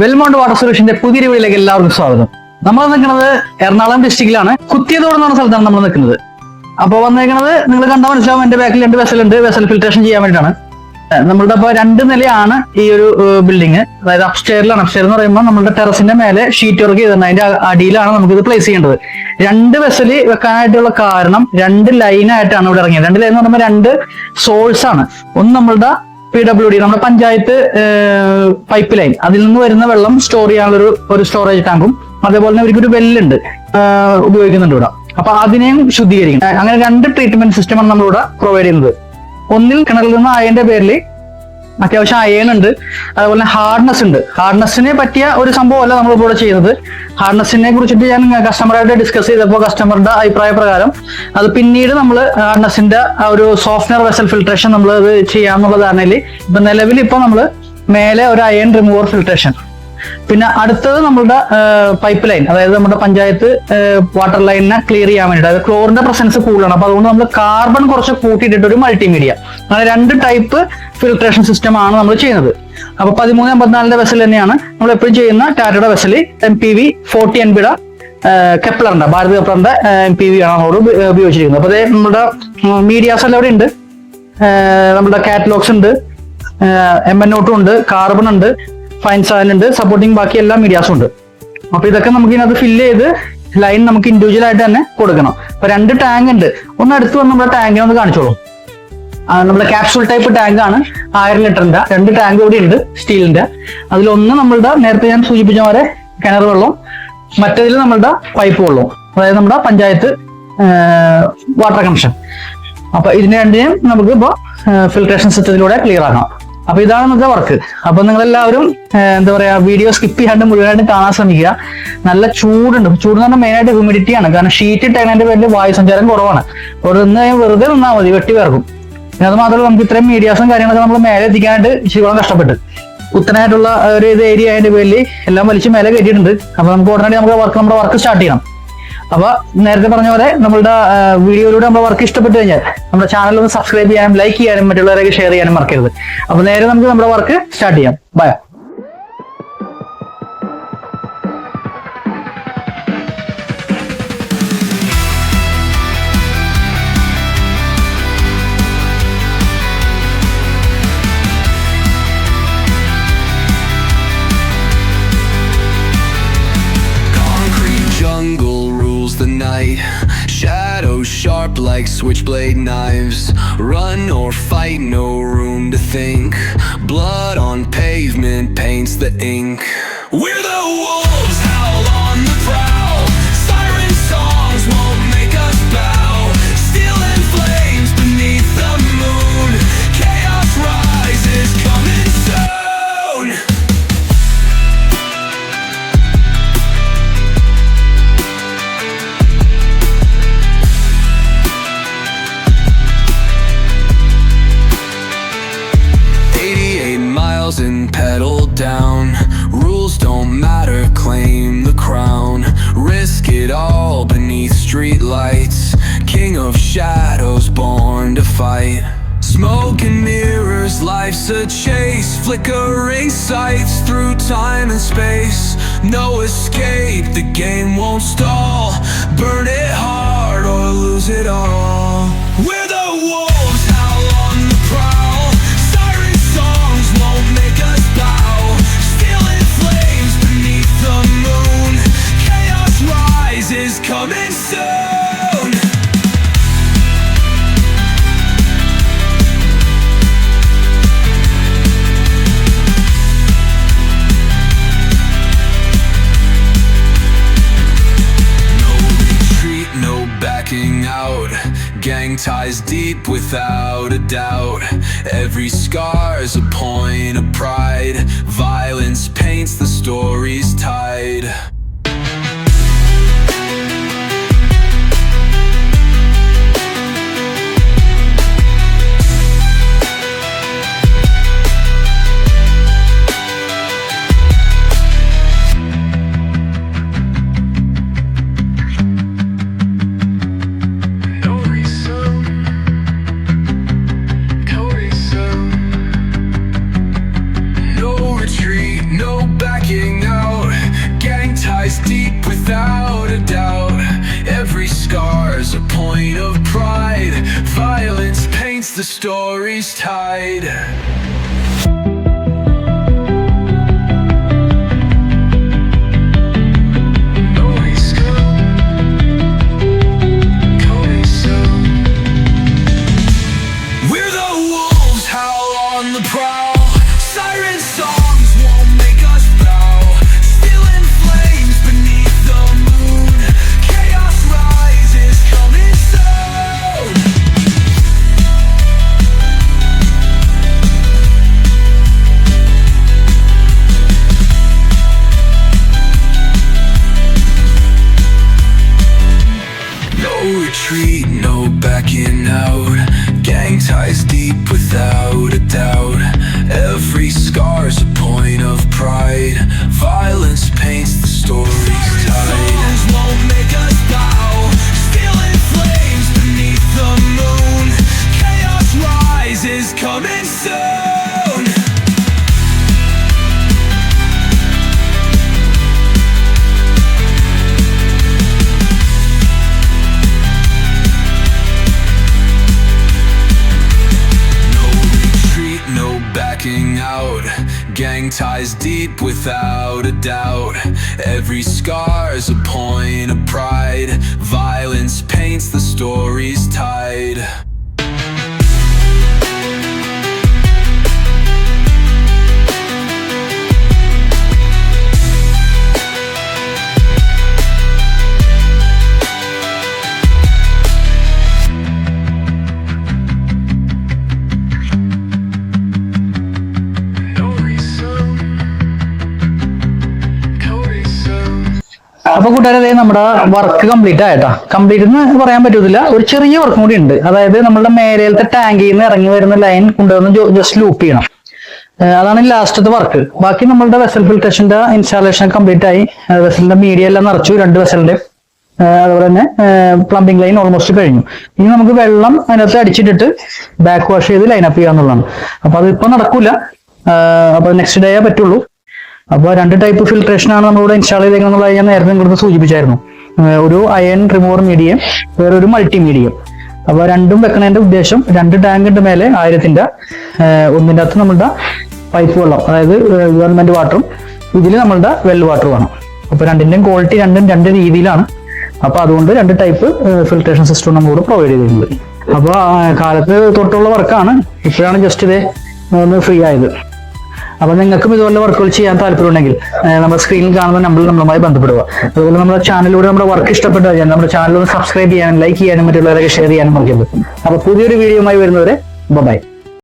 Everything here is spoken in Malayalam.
വെൽമോണ്ട് വാട്ടർ സൊല്യൂഷന്റെ പുതിയ വീട്ടിലേക്ക് എല്ലാവർക്കും സ്വാഗതം. നമ്മൾ നിൽക്കുന്നത് എറണാകുളം ഡിസ്ട്രിക്റ്റിലാണ് കുത്തിയതോട് എന്ന സ്ഥലത്താണ് നമ്മൾ നിൽക്കുന്നത്. അപ്പോൾ വന്നിരിക്കുന്നത് നിങ്ങൾ കണ്ടാൽ മനസ്സിലാവും എന്റെ ബാക്കിൽ രണ്ട് വെസൽ ഉണ്ട്. വെസൽ ഫിൽട്രേഷൻ ചെയ്യാൻ വേണ്ടിയിട്ടാണ്. നമ്മളുടെ അപ്പോൾ രണ്ട് നിലയാണ് ഈ ഒരു ബിൽഡിംഗ് അതായത് അപ്സ്റ്റെയറിലാണ് അപ്സ്റ്റെയർ എന്ന് പറയുമ്പോൾ നമ്മുടെ ടെറസിന്റെ മേലെ ഷീറ്റ് വർക്ക് ചെയ്തിട്ടുണ്ട്. അതിന്റെ അടിയിലാണ് നമുക്ക് ഇത് പ്ലേസ് ചെയ്യേണ്ടത്. രണ്ട് വെസൽ വെക്കാനായിട്ടുള്ള കാരണം രണ്ട് ലൈനായിട്ടാണ് ഇവിടെ ഇറങ്ങിയത്. രണ്ട് ലൈൻ എന്ന് പറയുമ്പോൾ രണ്ട് സോഴ്സ് ആണ്. ഒന്ന് നമ്മളുടെ പി ഡബ്ല്യു ഡി നമ്മുടെ പഞ്ചായത്ത് പൈപ്പ് ലൈൻ അതിൽ നിന്ന് വരുന്ന വെള്ളം സ്റ്റോർ ചെയ്യാനുള്ള ഒരു സ്റ്റോറേജ് ടാങ്കും അതേപോലെ തന്നെ ഇവർക്കൊരു വെല്ലുണ്ട് ഉപയോഗിക്കുന്നുണ്ട് ഇവിടെ. അപ്പൊ അതിനെയും ശുദ്ധീകരിക്കും അങ്ങനെ രണ്ട് ട്രീറ്റ്മെന്റ് സിസ്റ്റമാണ് നമ്മളിവിടെ പ്രൊവൈഡ് ചെയ്യുന്നത്. ഒന്നിൽ കിണറിൽ നിന്ന് ആയതിന്റെ പേരിൽ അത്യാവശ്യം അയേൺ ഉണ്ട് അതുപോലെ ഹാർഡ്നെസ് ഉണ്ട്. ഹാർഡ്നെസ്സിനെ പറ്റിയ ഒരു സംഭവമല്ല നമ്മൾ ഇവിടെ ചെയ്യുന്നത്. ഹാർഡ്നെസ്സിനെ കുറിച്ചിട്ട് ഞാൻ കസ്റ്റമറായിട്ട് ഡിസ്കസ് ചെയ്തപ്പോൾ കസ്റ്റമറുടെ അഭിപ്രായ പ്രകാരം അത് പിന്നീട് നമ്മൾ ഹാർഡ്നെസ്സിന്റെ ആ ഒരു സോഫ്റ്റ്വെയർ വെസൽ ഫിൽട്രേഷൻ നമ്മൾ അത് ചെയ്യാന്നുള്ളതാണെങ്കിൽ ധാരണയിൽ ഇപ്പൊ നിലവിൽ ഇപ്പൊ നമ്മൾ മേലെ ഒരു അയൺ റിമൂവർ ഫിൽട്രേഷൻ പിന്നെ അടുത്തത് നമ്മളുടെ പൈപ്പ് ലൈൻ അതായത് നമ്മുടെ പഞ്ചായത്ത് വാട്ടർ ലൈനിനെ ക്ലിയർ ചെയ്യാൻ വേണ്ടിയിട്ട്. അതായത് ക്ലോറിന്റെ പ്രസൻസ് കൂടുതലാണ്. അപ്പൊ അതുകൊണ്ട് നമ്മൾ കാർബൺ കുറച്ച് കൂട്ടിയിട്ടിട്ട് ഒരു മൾട്ടിമീഡിയ അങ്ങനെ രണ്ട് ടൈപ്പ് ഫിൽട്രേഷൻ സിസ്റ്റം ആണ് നമ്മൾ ചെയ്യുന്നത്. അപ്പൊ പതിമൂന്ന് അമ്പത്തിനാലിന്റെ വെസൽ തന്നെയാണ് നമ്മൾ എപ്പോഴും ചെയ്യുന്ന ടാറ്റയുടെ vessel M P V forty N ബിയുടെ കെപ്ലറിന്റെ ഭാരത് കെപ്ലറിന്റെ എം പി വി ആണ് നമ്മളോട് ഉപ- ഉപയോഗിച്ചിരിക്കുന്നത്. അപ്പൊ അതേ നമ്മുടെ മീഡിയാസ് എല്ലാം അവിടെ ഉണ്ട്. നമ്മുടെ കാറ്റലോഗ്സ് ഉണ്ട്. എം എൻ നോട്ടും ഉണ്ട് കാർബൺ ഉണ്ട് ഫൈൻ ഉണ്ട് സപ്പോർട്ടിങ് ബാക്കി എല്ലാ മീഡിയാസും ഉണ്ട്. അപ്പൊ ഇതൊക്കെ നമുക്ക് ഇതിനകത്ത് ഫില്ല് ചെയ്ത് ലൈൻ നമുക്ക് ഇൻഡിവിജ്വൽ ആയിട്ട് തന്നെ കൊടുക്കണം. അപ്പൊ രണ്ട് ടാങ്ക് ഉണ്ട്. ഒന്ന് അടുത്ത് വന്ന് നമ്മുടെ ടാങ്കിനെ ഒന്ന് കാണിച്ചോളൂ. നമ്മുടെ ക്യാപ്സൂൾ ടൈപ്പ് ടാങ്ക് ആണ് ആയിരം ലിറ്ററിന്റെ. രണ്ട് ടാങ്ക് കൂടി ഉണ്ട് സ്റ്റീലിന്റെ. അതിലൊന്ന് നമ്മളുടെ നേരത്തെ ഞാൻ സൂചിപ്പിച്ച പോലെ കിണർ വെള്ളം മറ്റേതിൽ നമ്മളുടെ പൈപ്പ് വെള്ളവും അതായത് നമ്മുടെ പഞ്ചായത്ത് വാട്ടർ കണക്ഷൻ അപ്പൊ ഇതിനെ രണ്ടിനെയും നമുക്ക് ഇപ്പോ ഫിൽട്രേഷൻ സിസ്റ്റത്തിലൂടെ ക്ലിയർ ആക്കണം. അപ്പൊ ഇതാണ് ഇന്നത്തെ വർക്ക് അപ്പൊ നിങ്ങൾ എല്ലാവരും എന്താ പറയാ വീഡിയോ സ്കിപ്പ് ചെയ്യാണ്ട് മുഴുവനായിട്ട് കാണാൻ ശ്രമിക്കുക. നല്ല ചൂടുണ്ട്. ചൂട് എന്ന് പറഞ്ഞാൽ മെയിനായിട്ട് ഹ്യൂമിഡിറ്റി ആണ്. കാരണം ഷീറ്റ് ഇട്ടതിന്റെ പേരിൽ വായു സഞ്ചാരം കുറവാണ്. അവിടെ നിന്ന് വെറുതെ നിന്നാൽ മതി വെട്ടി വേർക്കും. പിന്നെ അത് മാത്രമല്ല നമുക്ക് ഇത്രയും മീഡിയാസും കാര്യങ്ങളൊക്കെ നമ്മൾ മേലെ എത്തിക്കാനായിട്ട് ശിവളം കഷ്ടപ്പെട്ട്. കുത്തനായിട്ടുള്ള ഒരു ഇത് ഏരിയ അതിന്റെ പേരിൽ എല്ലാം വലിച്ച് മേലെ കയറ്റിയിട്ടുണ്ട്. അപ്പൊ നമുക്ക് ഉടനടി നമുക്ക് വർക്ക് നമ്മുടെ വർക്ക് സ്റ്റാർട്ട് ചെയ്യണം. അപ്പൊ നേരത്തെ പറഞ്ഞ പോലെ നമ്മളുടെ വീഡിയോയിലൂടെ നമ്മുടെ വർക്ക് ഇഷ്ടപ്പെട്ടു കഴിഞ്ഞാൽ നമ്മുടെ ചാനൽ ഒന്ന് സബ്സ്ക്രൈബ് ചെയ്യാനും ലൈക്ക് ചെയ്യാനും മറ്റുള്ളവരൊക്കെ ഷെയർ ചെയ്യാനും മറക്കരുത്. അപ്പൊ നേരെ നമുക്ക് നമ്മുടെ വർക്ക് സ്റ്റാർട്ട് ചെയ്യാം. Bye sharp like switchblade knives. Run or fight, no room to think. Blood on pavement paints the ink. We're the wolves, and pedal down. Rules don't matter, claim the crown. Risk it all beneath street lights. King of shadows, born to fight. Smoke and mirrors, life's a chase. Flickering sights through time and space. No escape, the game won't stall. Burn it hard or lose it all. Ties deep without a doubt. Every scar's a point of pride. Violence paints the stories tide. The story's tide. Ties deep without a doubt. Every scar's a point of pride. Violence paints the stories tide. അപ്പൊ കൂട്ടുകാരെ നമ്മുടെ വർക്ക് കംപ്ലീറ്റ് ആയിട്ടാ കംപ്ലീറ്റ് എന്ന് പറയാൻ പറ്റൂല ഒരു ചെറിയ വർക്കും കൂടി ഉണ്ട്. അതായത് നമ്മളുടെ മേലത്തെ ടാങ്കിൽ നിന്ന് ഇറങ്ങി വരുന്ന ലൈൻ കൊണ്ടുവന്ന് ജസ്റ്റ് ലൂപ്പ് ചെയ്യണം. അതാണ് ലാസ്റ്റത്തെ വർക്ക് ബാക്കി നമ്മളുടെ വെസൽ ഫിൽട്രേഷന്റെ ഇൻസ്റ്റാളേഷൻ കംപ്ലീറ്റ് ആയി. വെസലിന്റെ മീഡിയ എല്ലാം നിറച്ചു. രണ്ട് വെസലിന്റെ അതുപോലെ തന്നെ പ്ലംബിംഗ് ലൈൻ ഓൾമോസ്റ്റ് കഴിഞ്ഞു. ഇനി നമുക്ക് വെള്ളം അതിനകത്ത് അടിച്ചിട്ടിട്ട് ബാക്ക് വാഷ് ചെയ്ത് ലൈനപ്പ് ചെയ്യാന്നുള്ളതാണ്. അപ്പൊ അത് ഇപ്പൊ നടക്കൂല അപ്പൊ നെക്സ്റ്റ് ഡേ പറ്റുള്ളൂ. അപ്പോൾ രണ്ട് ടൈപ്പ് ഫിൽട്രേഷൻ ആണ് നമ്മളിവിടെ ഇൻസ്റ്റാൾ ചെയ്തേക്കുന്നത് ഞാൻ നേരത്തെ നിങ്ങൾക്ക് സൂചിപ്പിച്ചായിരുന്നു. ഒരു അയൺ റിമൂവർ മീഡിയം വേറൊരു മൾട്ടി മീഡിയം അപ്പോൾ രണ്ടും വെക്കണതിന്റെ ഉദ്ദേശം രണ്ട് ടാങ്കിന്റെ മേലെ ആയിരത്തിന്റെ ഒന്നിന്റെ അകത്ത് നമ്മളുടെ പൈപ്പ് വെള്ളം അതായത് ഗവൺമെന്റ് വാട്ടറും ഇതിൽ നമ്മളുടെ വെൽ വാട്ടർ വേണം അപ്പോൾ രണ്ടിന്റെയും ക്വാളിറ്റി രണ്ടും രണ്ട് രീതിയിലാണ്. അപ്പോൾ അതുകൊണ്ട് രണ്ട് ടൈപ്പ് ഫിൽട്രേഷൻ സിസ്റ്റം നമ്മളോട് പ്രൊവൈഡ് ചെയ്തിട്ടുണ്ട് അപ്പോൾ കാലത്ത് തൊട്ടുള്ള വർക്കാണ് ഇപ്പോഴാണ് ജസ്റ്റ് ഇത് ഫ്രീ ആയത്. അപ്പൊ നിങ്ങൾക്കും ഇതുപോലെ വർക്കുകൾ ചെയ്യാൻ താല്പര്യമുണ്ടെങ്കിൽ നമ്മുടെ സ്ക്രീനിൽ കാണുന്ന നമ്പറിൽ നമ്മളുമായി ബന്ധപ്പെടുക. അതുപോലെ നമ്മുടെ ചാനലിലൂടെ നമ്മുടെ വർക്ക് ഇഷ്ടപ്പെട്ടു നമ്മുടെ ചാനൽ സബ്സ്ക്രൈബ് ചെയ്യാനും ലൈക്ക് ചെയ്യാനും മറ്റുള്ളവരൊക്കെ ഷെയർ ചെയ്യാനും മറക്കരുത്. അപ്പൊ പുതിയൊരു വീഡിയോ വീഡിയോയുമായി വരുന്നവരെ ബൈ